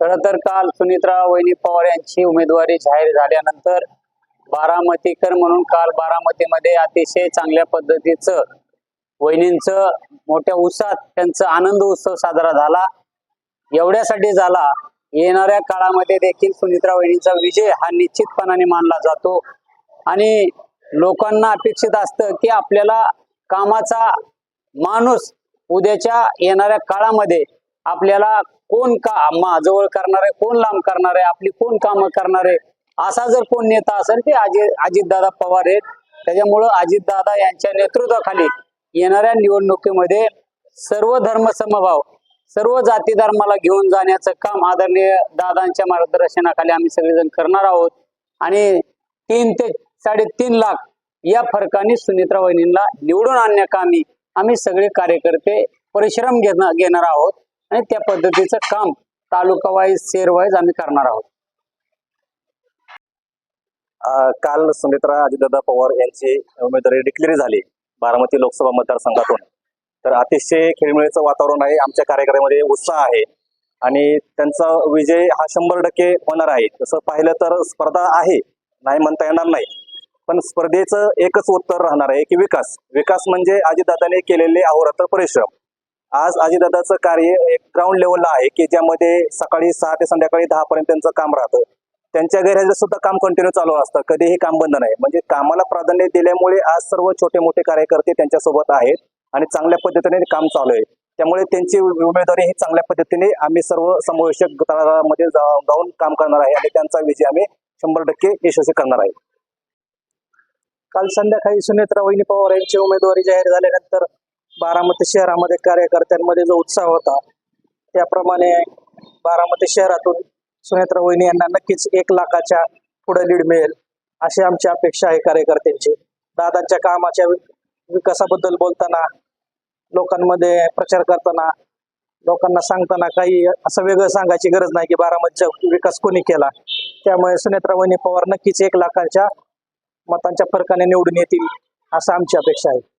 खर तर काल सुनित्रा वहिनी पवार यांची उमेदवारी जाहीर झाल्यानंतर बारामतीकर म्हणून काल बारामतीमध्ये अतिशय चांगल्या पद्धतीचं वहिनींचं मोठ्या उत्साहात त्यांचा आनंद उत्सव साजरा झाला. एवढ्यासाठी झाला येणाऱ्या काळामध्ये देखील सुनित्रा वहिनींचा विजय हा निश्चितपणाने मानला जातो. आणि लोकांना अपेक्षित असतं की आपल्याला कामाचा माणूस उद्याच्या येणाऱ्या काळामध्ये आपल्याला कोण का जवळ करणार आहे कोण लांब करणार आहे आपली कोण कामं आहे असा जर कोण नेता असेल ते अजित अजितदादा पवार आहेत. त्याच्यामुळं अजितदादा यांच्या नेतृत्वाखाली येणाऱ्या निवडणुकीमध्ये सर्व धर्म समभाव सर्व जाती धर्माला घेऊन जाण्याचं काम आदरणीय दादांच्या मार्गदर्शनाखाली आम्ही सगळेजण करणार आहोत. आणि तीन ते साडेतीन लाख या फरकाने सुनित्रा वहिनींना निवडून आणण्याकामी आम्ही सगळे कार्यकर्ते परिश्रम घेणार घेणार आहोत. आणि त्या पद्धतीचं काम तालुका वाईज शेअर वाईज आम्ही करणार आहोत. काल सुमित्रा अजितदादा पवार यांची उमेदवारी डिक्लेअर झाली बारामती लोकसभा मतदारसंघातून. तर अतिशय खेळमेळीचं वातावरण आहे आमच्या कार्यक्रमामध्ये उत्साह आहे. आणि त्यांचा विजय हा शंभर टक्के होणार आहे. तसं पाहिलं तर स्पर्धा आहे नाही म्हणता येणार नाही. पण स्पर्धेचं एकच उत्तर राहणार आहे की विकास. विकास म्हणजे अजितदादाने केलेले अहोरात्र परिश्रम. आज अजितदादाचं कार्य एक ग्राउंड लेवलला आहे की ज्यामध्ये सकाळी सहा ते संध्याकाळी दहा पर्यंत त्यांचं काम राहतं. त्यांच्या गैरहजेरीत सुद्धा काम कंटिन्यू चालू असतं. कधीही काम बंद नाही. म्हणजे कामाला प्राधान्य दिल्यामुळे आज सर्व छोटे मोठे कार्यकर्ते त्यांच्यासोबत आहेत आणि चांगल्या पद्धतीने काम चालू आहे. त्यामुळे त्यांची उमेदवारी ही चांगल्या पद्धतीने आम्ही सर्व समावेशक तळागाळामध्ये जाऊन काम करणार आहे आणि त्यांचा विजय आम्ही शंभर टक्के यशस्वी करणार आहे. काल संध्याकाळी सुनेत्रा वहिनी पवार यांची उमेदवारी जाहीर झाल्यानंतर बारामती शहरामध्ये कार्यकर्त्यांमध्ये जो उत्साह होता त्याप्रमाणे बारामती शहरातून सुनेत्रा वहिनी यांना नक्कीच एक लाखाच्या पुढे लीड मिळेल अशी आमची अपेक्षा आहे कार्यकर्त्यांची. दादांच्या कामाच्या विकासाबद्दल बोलताना लोकांमध्ये प्रचार करताना लोकांना सांगताना काही असं वेगळं सांगायची गरज नाही की बारामतीचा विकास कोणी केला. त्यामुळे सुनेत्रा वहिनी पवार नक्कीच एक लाखाच्या मतांच्या फरकाने निवडून येतील असं आमची अपेक्षा आहे.